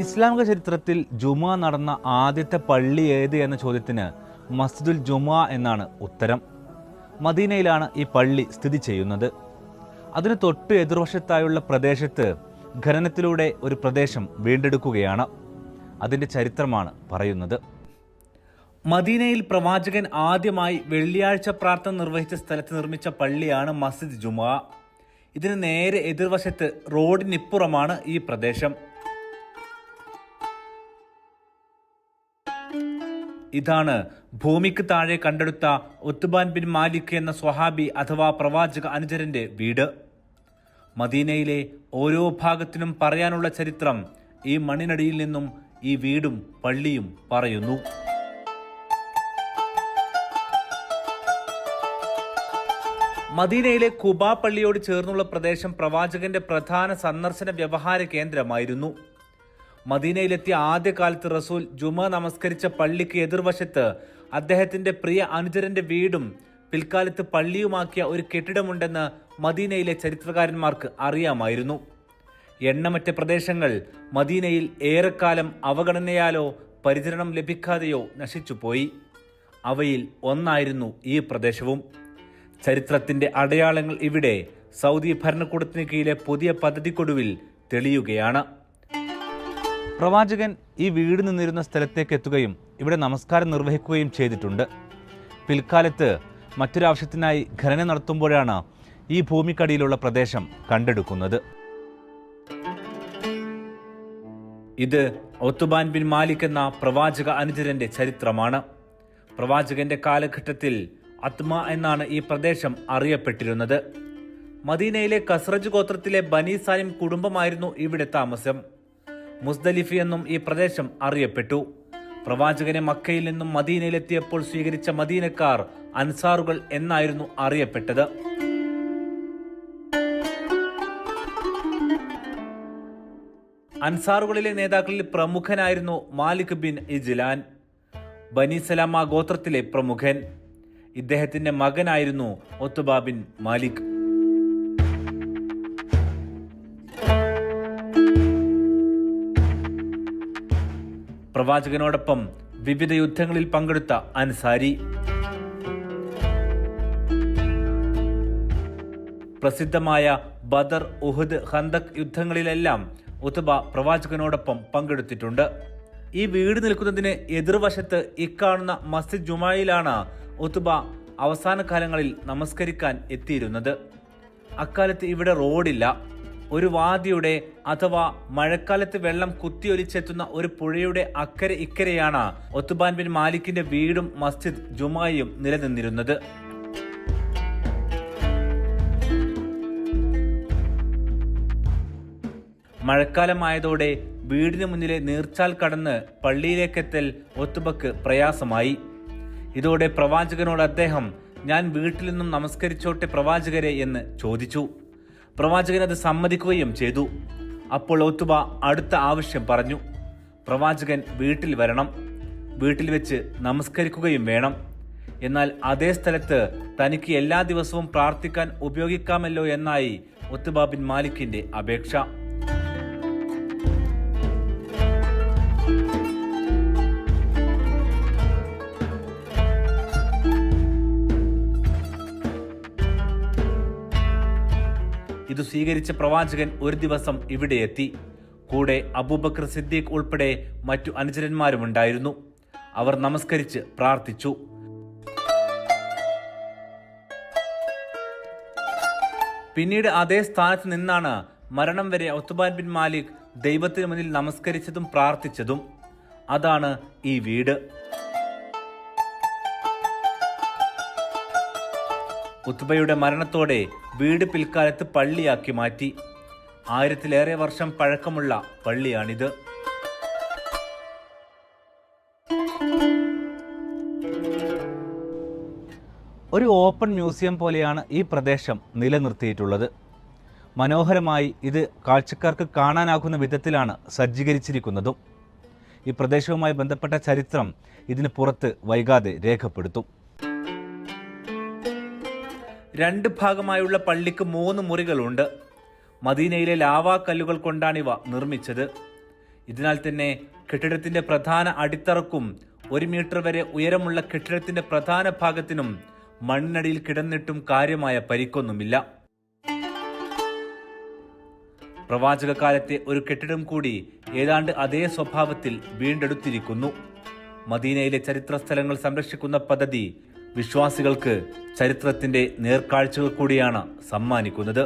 ഇസ്ലാമിക ചരിത്രത്തിൽ ജുമ നടന്ന ആദ്യത്തെ പള്ളി ഏത് എന്ന ചോദ്യത്തിന് മസ്ജിദുൽ ജുമ എന്നാണ് ഉത്തരം. മദീനയിലാണ് ഈ പള്ളി സ്ഥിതി ചെയ്യുന്നത്. അതിന് തൊട്ട് എതിർവശത്തായുള്ള പ്രദേശത്ത് ഖനനത്തിലൂടെ ഒരു പ്രദേശം വീണ്ടെടുക്കുകയാണ്. അതിന്റെ ചരിത്രമാണ് പറയുന്നത്. മദീനയിൽ പ്രവാചകൻ ആദ്യമായി വെള്ളിയാഴ്ച പ്രാർത്ഥന നിർവഹിച്ച സ്ഥലത്ത് നിർമ്മിച്ച പള്ളിയാണ് മസ്ജിദ് ജുമാ. ഇതിന് നേരെ എതിർവശത്ത് റോഡിനിപ്പുറമാണ് ഈ പ്രദേശം. ഇതാണ് ഭൂമിക്ക് താഴെ കണ്ടെടുത്ത ഒത്തുബാൻ ബിൻ മാലിക് എന്ന സ്വഹാബി അഥവാ പ്രവാചക അനുചരന്റെ വീട്. മദീനയിലെ ഓരോ ഭാഗത്തിനും പറയാനുള്ള ചരിത്രം ഈ മണ്ണിനടിയിൽ നിന്നും ഈ വീടും പള്ളിയും പറയുന്നു. മദീനയിലെ കുബ പള്ളിയോട് ചേർന്നുള്ള പ്രദേശം പ്രവാചകന്റെ പ്രധാന സന്ദർശന വ്യവഹാര കേന്ദ്രമായിരുന്നു. മദീനയിലെത്തിയ ആദ്യകാലത്ത് റസൂൽ ജുമ നമസ്കരിച്ച പള്ളിക്ക് എതിർവശത്ത് അദ്ദേഹത്തിന്റെ പ്രിയ അനുചരന്റെ വീടും പിൽക്കാലത്ത് പള്ളിയുമാക്കിയ ഒരു കെട്ടിടമുണ്ടെന്ന് മദീനയിലെ ചരിത്രകാരന്മാർക്ക് അറിയാമായിരുന്നു. എണ്ണമറ്റ പ്രദേശങ്ങൾ മദീനയിൽ ഏറെക്കാലം അവഗണനയാലോ പരിചരണം ലഭിക്കാതെയോ നശിച്ചുപോയി. അവയിൽ ഒന്നായിരുന്നു ഈ പ്രദേശവും. ചരിത്രത്തിന്റെ അടയാളങ്ങൾ ഇവിടെ സൗദി ഭരണകൂടത്തിന് കീഴിലെ പുതിയ പദ്ധതിക്കൊടുവിൽ തെളിയുകയാണ്. പ്രവാചകൻ ഈ വീട് നിന്നിരുന്ന സ്ഥലത്തേക്ക് എത്തുകയും ഇവിടെ നമസ്കാരം നിർവഹിക്കുകയും ചെയ്തിട്ടുണ്ട്. പിൽക്കാലത്ത് മറ്റൊരാവശ്യത്തിനായി ഖനനം നടത്തുമ്പോഴാണ് ഈ ഭൂമിക്കടിയിലുള്ള പ്രദേശം കണ്ടെടുക്കുന്നത്. ഇത് ഒത്തുബാൻ ബിൻ മാലിക് എന്ന പ്രവാചക അനുചരന്റെ ചരിത്രമാണ്. പ്രവാചകന്റെ കാലഘട്ടത്തിൽ അത്മ എന്നാണ് ഈ പ്രദേശം അറിയപ്പെട്ടിരുന്നത്. മദീനയിലെ കസ്രജ് ഗോത്രത്തിലെ ബനി സാലിം കുടുംബമായിരുന്നു ഇവിടെ താമസം. മുസ്ദലിഫി എന്നും ഈ പ്രദേശം അറിയപ്പെട്ടു. പ്രവാചകനെ മക്കയിൽ നിന്നും മദീനയിലെത്തിയപ്പോൾ സ്വീകരിച്ച മദീനക്കാർ അൻസാറുകൾ എന്നായിരുന്നു അറിയപ്പെട്ടത്. അൻസാറുകളിലെ നേതാക്കളിൽ പ്രമുഖനായിരുന്നു മാലിക് ബിൻ ഇജ്ലാൻ. ബനി സലാമ ഗോത്രത്തിലെ പ്രമുഖൻ. ഇദ്ദേഹത്തിന്റെ മകനായിരുന്നു ഒത്തുബ ബിൻ മാലിക്. പ്രവാചകനോടൊപ്പം വിവിധ യുദ്ധങ്ങളിൽ പങ്കെടുത്ത അൻസാരി. പ്രസിദ്ധമായ ബദർ ഉഹദ് ഹന്തക് യുദ്ധങ്ങളിലെല്ലാം ഉത്തുബ പ്രവാചകനോടൊപ്പം പങ്കെടുത്തിട്ടുണ്ട്. ഈ വീട് നിൽക്കുന്നതിന് എതിർവശത്ത് ഇക്കാണുന്ന മസ്ജിദ് ജുമായിലാണ് ഉത്തുബ അവസാന കാലങ്ങളിൽ നമസ്കരിക്കാൻ എത്തിയിരുന്നത്. അക്കാലത്ത് ഇവിടെ റോഡില്ല. ഒരു വാദിയുടെ അഥവാ മഴക്കാലത്ത് വെള്ളം കുത്തിയൊലിച്ചെത്തുന്ന ഒരു പുഴയുടെ അക്കരെ ഇക്കരെയാണ് ഒത്തുബാൻ ബിൻ മാലിക്കിന്റെ വീടും മസ്ജിദ് ജുമായും നിലനിന്നിരുന്നത്. മഴക്കാലമായതോടെ വീടിന് മുന്നിലെ നീർച്ചാൽ കടന്ന് പള്ളിയിലേക്കെത്തൽ ഒത്തുബക്ക് പ്രയാസമായി. ഇതോടെ പ്രവാചകനോട് അദ്ദേഹം ഞാൻ വീട്ടിൽ നിന്നും നമസ്കരിച്ചോട്ടെ പ്രവാചകരെ എന്ന് ചോദിച്ചു. പ്രവാചകൻ അത് സമ്മതിക്കുകയും ചെയ്തു. അപ്പോൾ ഒത്തുബ അടുത്ത ആവശ്യം പറഞ്ഞു പ്രവാചകൻ വീട്ടിൽ വരണം. വീട്ടിൽ വെച്ച് നമസ്കരിക്കുകയും വേണം. എന്നാൽ അതേ സ്ഥലത്ത് തനിക്ക് എല്ലാ ദിവസവും പ്രാർത്ഥിക്കാൻ ഉപയോഗിക്കാമല്ലോ എന്നായി ഒത്തുബ ബിൻ മാലിക്കിന്റെ അപേക്ഷ. ഇത് സ്വീകരിച്ച പ്രവാചകൻ ഒരു ദിവസം ഇവിടെ എത്തി. കൂടെ അബൂബക്കർ സിദ്ദീഖ് ഉൾപ്പെടെ മറ്റു അനുചരന്മാരുമുണ്ടായിരുന്നു. അവർ നമസ്കരിച്ച് പ്രാർത്ഥിച്ചു. പിന്നീട് അതേ സ്ഥാനത്ത് നിന്നാണ് മരണം വരെ ഒത്തുബാൻ ബിൻ മാലിക് ദൈവത്തിന് മുന്നിൽ നമസ്കരിച്ചതും പ്രാർത്ഥിച്ചതും. അതാണ് ഈ വീട്. ഉത്ബയുടെ മരണത്തോടെ വീട് പിൽക്കാലത്ത് പള്ളിയാക്കി മാറ്റി. ആയിരത്തിലേറെ വർഷം പഴക്കമുള്ള പള്ളിയാണിത്. ഒരു ഓപ്പൺ മ്യൂസിയം പോലെയാണ് ഈ പ്രദേശം നിലനിർത്തിയിട്ടുള്ളത്. മനോഹരമായി ഇത് കാഴ്ചക്കാർക്ക് കാണാനാകുന്ന വിധത്തിലാണ് സജ്ജീകരിച്ചിരിക്കുന്നതും. ഈ പ്രദേശവുമായി ബന്ധപ്പെട്ട ചരിത്രം ഇതിന് പുറത്ത് വൈകാതെ രേഖപ്പെടുത്തും. രണ്ട് ഭാഗമായുള്ള പള്ളിക്ക് മൂന്ന് മുറികളുണ്ട്. മദീനയിലെ ലാവാ കല്ലുകൾ കൊണ്ടാണിവ നിർമ്മിച്ചത്. ഇതിനാൽ തന്നെ കെട്ടിടത്തിന്റെ പ്രധാന അടിത്തറക്കും ഒരു മീറ്റർ വരെ ഉയരമുള്ള കെട്ടിടത്തിന്റെ പ്രധാന ഭാഗത്തിനും മണ്ണിനടിയിൽ കിടന്നിട്ടും കാര്യമായ പരിക്കൊന്നുമില്ല. പ്രവാചക കാലത്തെ ഒരു കെട്ടിടം കൂടി ഏതാണ്ട് അതേ സ്വഭാവത്തിൽ വീണ്ടെടുത്തിരിക്കുന്നു. മദീനയിലെ ചരിത്ര സ്ഥലങ്ങൾ സംരക്ഷിക്കുന്ന പദ്ധതി വിശ്വാസികൾക്ക് ചരിത്രത്തിന്റെ നേർക്കാഴ്ചകൾ കൂടിയാണ് സമ്മാനിക്കുന്നത്.